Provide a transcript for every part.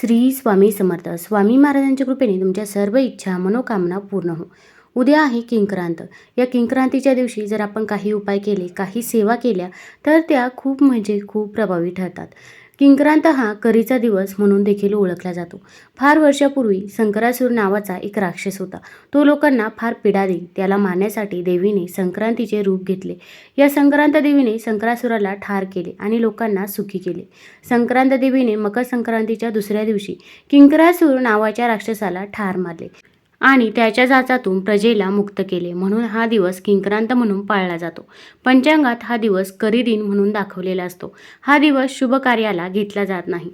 श्री स्वामी समर्थ. स्वामी महाराजांच्या कृपेने तुमच्या सर्व इच्छा मनोकामना पूर्ण हो. उद्या आहे किंक्रांत. या किंक्रांतीच्या दिवशी जर आपण काही उपाय केले काही सेवा केल्या तर त्या खूप म्हणजे खूप प्रभावी ठरतात. किंक्रांत हा करीचा दिवस म्हणून देखील ओळखला जातो. फार वर्षापूर्वी संकरासूर नावाचा एक राक्षस होता. तो लोकांना फार पीडा देई त्याला मारण्यासाठी देवीने संक्रांतीचे रूप घेतले. या संक्रांत देवीने संकरासुराला ठार केले आणि लोकांना सुखी केले. संक्रांत देवीने मकर संक्रांतीच्या दुसऱ्या दिवशी किंकरासूर नावाच्या राक्षसाला ठार मारले. आणि त्याच्या जाचातून प्रजेला मुक्त केले म्हणून हा दिवस किंक्रांत म्हणून पाळला जातो. पंचांगात हा दिवस करी दिन म्हणून दाखवलेला असतो. हा दिवस शुभ कार्याला घेतला जात नाही.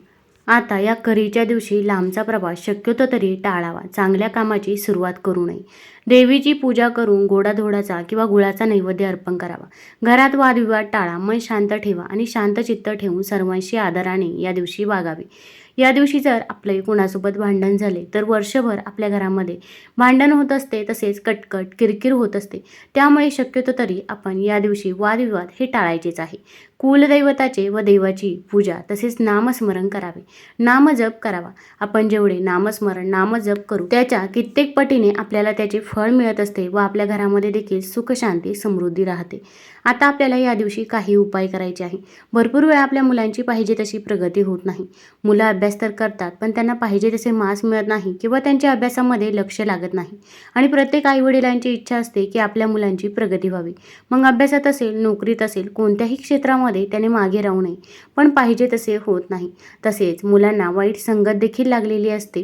आता या करीच्या दिवशी लांबचा प्रवास शक्यतो तरी टाळावा. चांगल्या कामाची सुरुवात करू नये. देवीची पूजा करून गोडाधोडाचा किंवा गुळाचा नैवेद्य अर्पण करावा. घरात वादविवाद टाळा मन शांत ठेवा आणि शांत चित्त ठेवून सर्वांशी आदराने या दिवशी वागावे. या दिवशी जर आपले कोणासोबत भांडण झाले तर वर्षभर आपल्या घरामध्ये भांडण होत असते तसेच कटकट किरकिर होत असते. त्यामुळे शक्यतो तरी आपण या दिवशी वादविवाद हे टाळायचेच आहे. कुलदैवताचे व देवाची पूजा तसेच नामस्मरण करावे. नामजप करावा. आपण जेवढे नामस्मरण नामजप करू त्याच्या कित्येक पटीने आपल्याला त्याचे फळ मिळत असते व आपल्या घरामध्ये देखील सुख शांती समृद्धी राहते. आता आपल्याला या दिवशी काही उपाय करायचे आहे. भरपूर वेळा आपल्या मुलांची पाहिजे तशी प्रगती होत नाही. मुलं अभ्यास तर करतात पण त्यांना पाहिजे तसे मार्क्स मिळत नाही किंवा त्यांच्या अभ्यासामध्ये लक्ष लागत नाही. आणि प्रत्येक आईवडिलांची इच्छा असते की आपल्या मुलांची प्रगती व्हावी. मग अभ्यासात असेल नोकरीत असेल कोणत्याही क्षेत्रामध्ये त्याने मागे राहू नये. पण पाहिजे तसे होत नाही. तसेच मुलांना वाईट संगत देखील लागलेली असते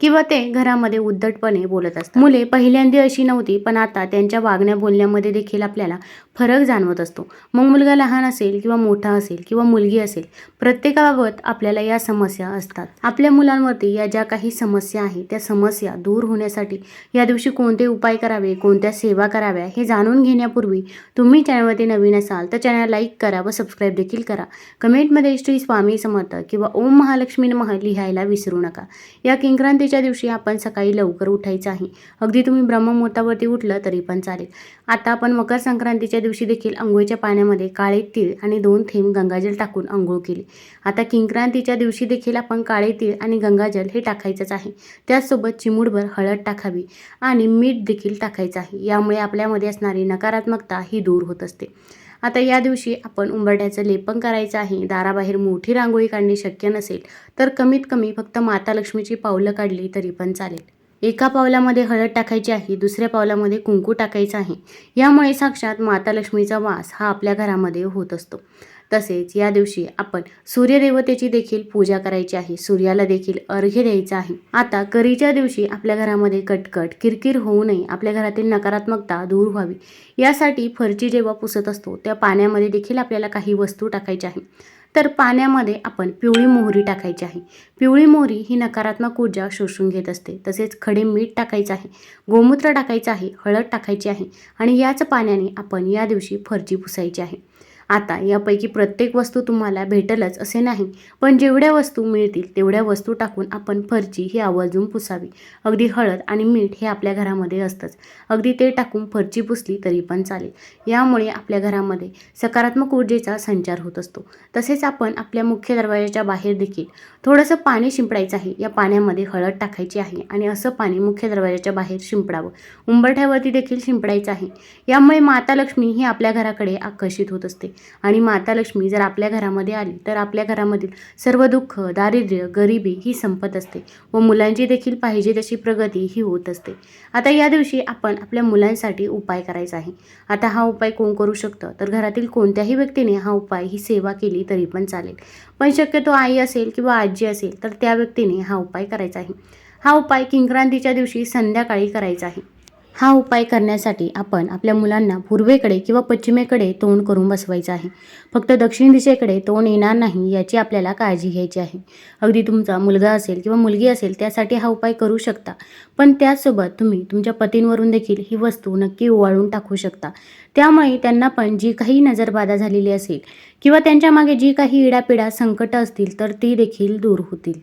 किंवा ते घरामध्ये उद्धटपणे बोलत असतात. मुले पहिल्यांदा अशी नव्हती पण आता त्यांच्या वागण्या बोलण्यामध्ये देखील आपल्याला फरक जाणवत असतो. मग मुलगा लहान असेल किंवा मोठा असेल किंवा मुलगी असेल प्रत्येकाबाबत आपल्याला या समस्या असतात. आपल्या मुलांवरती या ज्या काही समस्या आहेत त्या समस्या दूर होण्यासाठी या दिवशी कोणते उपाय करावे कोणत्या सेवा कराव्या हे जाणून घेण्यापूर्वी तुम्ही चॅनलवरती नवीन असाल तर चॅनल लाईक करा व सबस्क्राईब देखील करा. कमेंटमध्ये श्री स्वामी समर्थ किंवा ओम महालक्ष्मी महा लिहायला विसरू नका. या किंक्रांतीच्या दिवशी आपण सकाळी लवकर उठायचं आहे. अगदी तुम्ही ब्रह्ममुहूर्तावरती उठलं तरी पण चालेल. आता आपण मकर संक्रांतीच्या दिवशी दिवशी देखील अंघोळीच्या पाण्यामध्ये काळे तीळ आणि दोन थेंब गंगाजल टाकून आंघोळ केली. आता किंक्रांतीच्या दिवशी देखील आपण काळे तीळ आणि गंगाजल हे टाकायचंच आहे. त्याचसोबत चिमूडभर हळद टाकावी आणि मीठ देखील टाकायचं आहे. यामुळे आपल्यामध्ये असणारी नकारात्मकता ही दूर होत असते. आता या दिवशी आपण उंबरठ्याचं लेपन करायचं आहे. दाराबाहेर मोठी रांगोळी काढणे शक्य नसेल तर कमीत कमी फक्त माता लक्ष्मीची पावलं काढली तरी पण चालेल. एका पावलामध्ये हळद टाकायची आहे दुसऱ्या पावलामध्ये कुंकू टाकायचं आहे. यामुळे साक्षात माता लक्ष्मीचा वास हा आपल्या घरामध्ये होत असतो. तसेच या दिवशी आपण सूर्यदेवतेची देखील पूजा करायची आहे सूर्याला देखील अर्घ्य द्यायचं आहे. आता करीच्या दिवशी आपल्या घरामध्ये कटकट किरकिर होऊ नये आपल्या घरातील नकारात्मकता दूर व्हावी. यासाठी फरची जेव्हा पुसत असतो त्या पाण्यामध्ये देखील आपल्याला काही वस्तू टाकायच्या आहे तर पाण्यामध्ये आपण पिवळी मोहरी टाकायची आहे. पिवळी मोहरी ही नकारात्मक ऊर्जा शोषून घेत असते. तसेच खडे मीठ टाकायचं आहे. गोमूत्र टाकायचं आहे. हळद टाकायची आहे. आणि याच पाण्याने आपण या दिवशी फरची पुसायची आहे. आता यापैकी प्रत्येक वस्तू तुम्हाला भेटलच असे नाही. पण जेवढ्या वस्तू मिळतील तेवढ्या वस्तू टाकून आपण फरची ही आवर्जून पुसावी. अगदी हळद आणि मीठ हे आपल्या घरामध्ये असतंच. अगदी ते टाकून फरची पुसली तरी पण चालेल. यामुळे आपल्या घरामध्ये सकारात्मक ऊर्जेचा संचार होत असतो. तसेच आपण आपल्या मुख्य दरवाजाच्या बाहेर देखील थोडंसं पाणी शिंपडायचं आहे. या पाण्यामध्ये हळद टाकायची आहे आणि असं पाणी मुख्य दरवाजाच्या बाहेर शिंपडावं. उंबरठ्यावरती देखील शिंपडायचं आहे. यामुळे माता लक्ष्मी ही आपल्या घराकडे आकर्षित होत असते. आणि माता लक्ष्मी जर आपल्या घरामध्ये आली तर आपल्या घरामधील सर्व दुःख दारिद्र्य गरिबी ही संपत असते व मुलांची देखील पाहिजे तशी प्रगती ही होत असते. आता या दिवशी आपण आपल्या मुलांसाठी उपाय करायचा आहे. आता हा उपाय कोण करू शकतं? तर घरातील कोणत्याही व्यक्तीने हा उपाय ही सेवा केली तरी पण चालेल. पण शक्यतो आई असेल किंवा आजी असेल तर त्या व्यक्तीने हा उपाय करायचा आहे. हा उपाय किंक्रांतीच्या दिवशी संध्याकाळी करायचा आहे. हा उपाय करण्यासाठी आपण आपल्या मुलांना पूर्वेकडे किंवा पश्चिमेकडे तोंड करून बसवायचं आहे. फक्त दक्षिण दिशेकडे तोंड येणार नाही याची आपल्याला काळजी घ्यायची आहे. अगदी तुमचा मुलगा असेल किंवा मुलगी असेल त्यासाठी हा उपाय करू शकता. पण त्याचसोबत तुम्ही तुमच्या पतींवरून देखील ही वस्तू नक्की ओवाळून टाकू शकता. त्यामुळे त्यांना पण जी काही नजरबाधा झालेली असेल किंवा त्यांच्या मागे जी काही इडापिडा संकटं असतील तर ती देखील दूर होतील.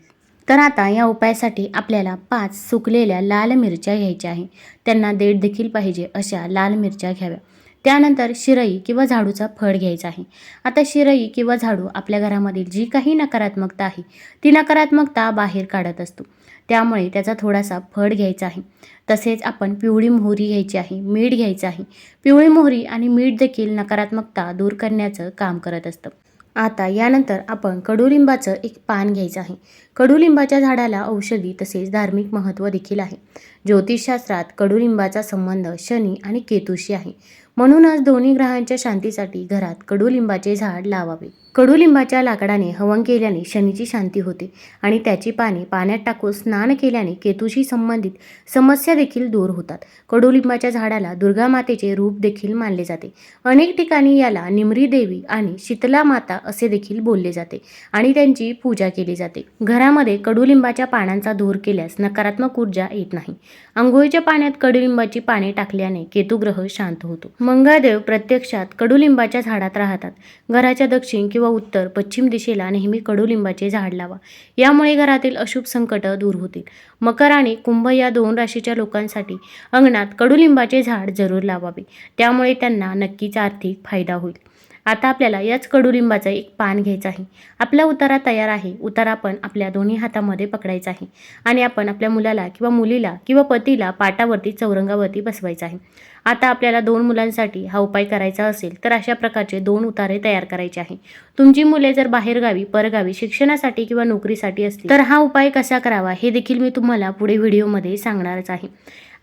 तर आता या उपायासाठी आपल्याला पाच सुकलेल्या लाल मिरच्या घ्यायच्या आहे. त्यांना देठ देखील पाहिजे अशा लाल मिरच्या घ्याव्या. त्यानंतर शिरई किंवा झाडूचा फळ घ्यायचा आहे. आता शिरई किंवा झाडू आपल्या घरामधील जी काही नकारात्मकता आहे ती नकारात्मकता बाहेर काढत असतो. त्यामुळे त्याचा थोडासा फळ घ्यायचा आहे. तसेच आपण पिवळी मोहरी घ्यायची आहे मीठ घ्यायचं आहे. पिवळी मोहरी आणि मीठ देखील नकारात्मकता दूर करण्याचं काम करत असतं. आता यानंतर आपण कडुलिंबाचं एक पान घ्यायचं आहे. कडुलिंबाच्या झाडाला औषधी तसेच धार्मिक महत्त्व देखील आहे. ज्योतिषशास्त्रात कडुलिंबाचा संबंध शनी आणि केतूशी आहे. म्हणूनच दोन्ही ग्रहांच्या शांतीसाठी घरात कडुलिंबाचे झाड लावावे. कडुलिंबाच्या लाकडाने हवन केल्याने शनीची शांती होते आणि त्याची पाने पाण्यात टाकून स्नान केल्याने केतूशी संबंधित समस्या देखील दूर होतात. कडुलिंबाच्या झाडाला दुर्गा मातेचे रूप देखील मानले जाते. अनेक ठिकाणी याला निमरी देवी आणि शीतला माता असे देखील बोलले जाते आणि त्यांची पूजा केली जाते. घरामध्ये कडुलिंबाच्या पानांचा धूर केल्यास नकारात्मक ऊर्जा येत नाही. आंघोळीच्या पाण्यात कडुलिंबाची पाने टाकल्याने केतुग्रह शांत होतो. मंगळदेव प्रत्यक्षात कडुलिंबाच्या झाडात राहतात. घराच्या दक्षिण किंवा उत्तर पश्चिम दिशेला नेहमी कडुलिंबाचे झाड लावा. यामुळे घरातील अशुभ संकट दूर होतील. मकर आणि कुंभ या दोन राशीच्या लोकांसाठी अंगणात कडुलिंबाचे झाड जरूर लावावे. त्यामुळे त्यांना नक्कीच आर्थिक फायदा होईल. आता आपल्याला याच कडुलिंबाचं एक पान घ्यायचं आहे. आपला उतारा तयार आहे. उतारा आपण आपल्या दोन्ही हातामध्ये पकडायचा आहे. आणि आपण आपल्या मुलाला किंवा मुलीला किंवा पतीला पाटावरती चौरंगावरती बसवायचं आहे. आता आपल्याला दोन मुलांसाठी हा उपाय करायचा असेल तर अशा प्रकारचे दोन उतारे तयार करायचे आहे. तुमची मुले जर बाहेरगावी परगावी शिक्षणासाठी किंवा नोकरीसाठी असतील तर हा उपाय कसा करावा हे देखील मी तुम्हाला पुढे व्हिडिओमध्ये सांगणारच आहे.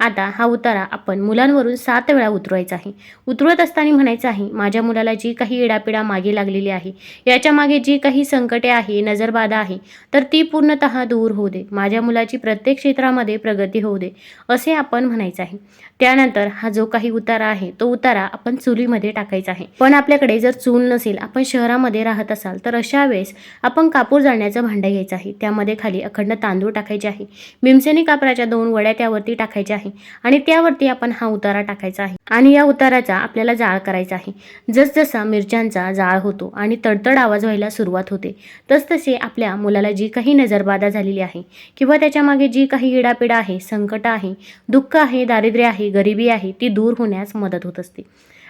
आता हा उतारा आपण मुलांवरून सात वेळा उतरवायचा आहे. उतरवत असताना म्हणायचं आहे माझ्या मुलाला जी काही इडापिडा मागे लागलेली आहे याच्या मागे जी काही संकटे आहे नजरबाधा आहे तर ती पूर्णतः दूर होऊ दे. माझ्या मुलाची प्रत्येक क्षेत्रामध्ये प्रगती होऊ दे असे आपण म्हणायचं आहे. त्यानंतर हा जो काही उतारा आहे तो उतारा आपण चुलीमध्ये टाकायचा आहे. पण आपल्याकडे जर चूल नसेल आपण शहरामध्ये राहत असाल तर अशा वेळेस आपण कापूर जाळण्याचं भांडं घ्यायचं आहे. त्यामध्ये खाली अखंड तांदूळ टाकायचे आहे. भीमसेनी कापराच्या दोन वड्या त्यावरती टाकायच्या आहे. आणि त्यावरती आपण हा उतारा टाकायचा आहे. आणि या उताराचा आपल्याला जाळ करायचा आहे. जसजसा मिरच्यांचा जाळ होतो आणि तडतड आवाज व्हायला सुरुवात होते तसतसे आपल्या मुलाला जी काही नजरबाधा झालेली आहे किंवा त्याच्यामागे जी काही इडापिडा आहे संकट आहे दुःख आहे दारिद्र्य आहे गरिबी आहे ती दूर होण्यास मदत होत असते.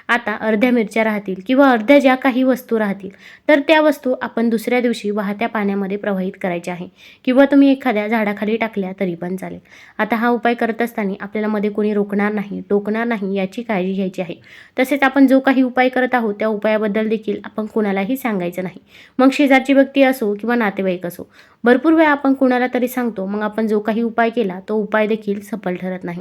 आता अर्ध्या मिरच्या राहतील किंवा अर्ध्या ज्या काही वस्तू राहतील तर त्या वस्तू आपण दुसऱ्या दिवशी वाहत्या पाण्यामध्ये प्रवाहित करायच्या आहे. किंवा तुम्ही एखाद्या झाडाखाली टाकल्या तरी पण चालेल. आता हा उपाय करत असताना आपल्याला मध्ये कोणी रोखणार नाही टोकणार नाही याची काळजी घ्यायची आहे. तसेच आपण जो काही उपाय करत आहोत त्या उपायाबद्दल देखील आपण कोणालाही सांगायचं नाही. मग शेजारची व्यक्ती असो किंवा नातेवाईक असो भरपूर वेळा आपण कुणाला तरी सांगतो मग आपण जो काही उपाय केला तो उपाय देखील सफल ठरत नाही.